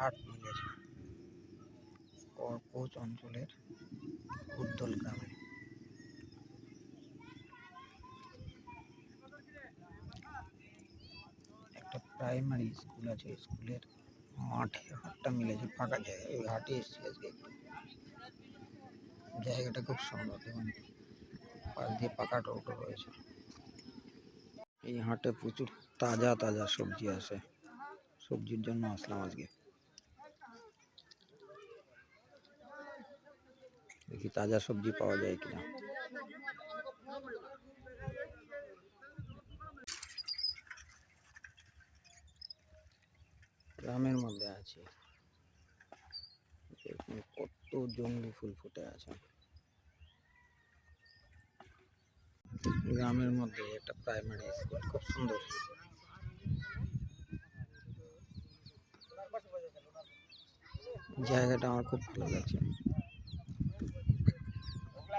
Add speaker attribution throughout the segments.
Speaker 1: হাট মিলে আছে ওর পাঁচ অঞ্চলের উত্তল গ্রাম একটা প্রাইমারি স্কুল আছে স্কুলের মাঠে একটা মিলে যে পাকা জায়গা এই হাটে এসকে আছে জায়গাটা খুব সুন্দর মানে জল দিয়ে পাকা রাস্তা হয়েছে এই হাটে প্রচুর তাজা তাজা সবজি আসে সবজির জন্য আসল আওয়াজ দেখি তাজা সবজি পাওয়া যায় কিনা গ্রামের মধ্যে আছে কত জঙ্গলি ফুল ফুটে আছে গ্রামের মধ্যে একটা প্রাইমারি স্কুল খুব সুন্দর জায়গাটা আমার খুব ভালো লাগছে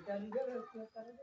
Speaker 1: ಇದನ್ನ ಬೇರೆ ಹೇಳ್ತಾರೆ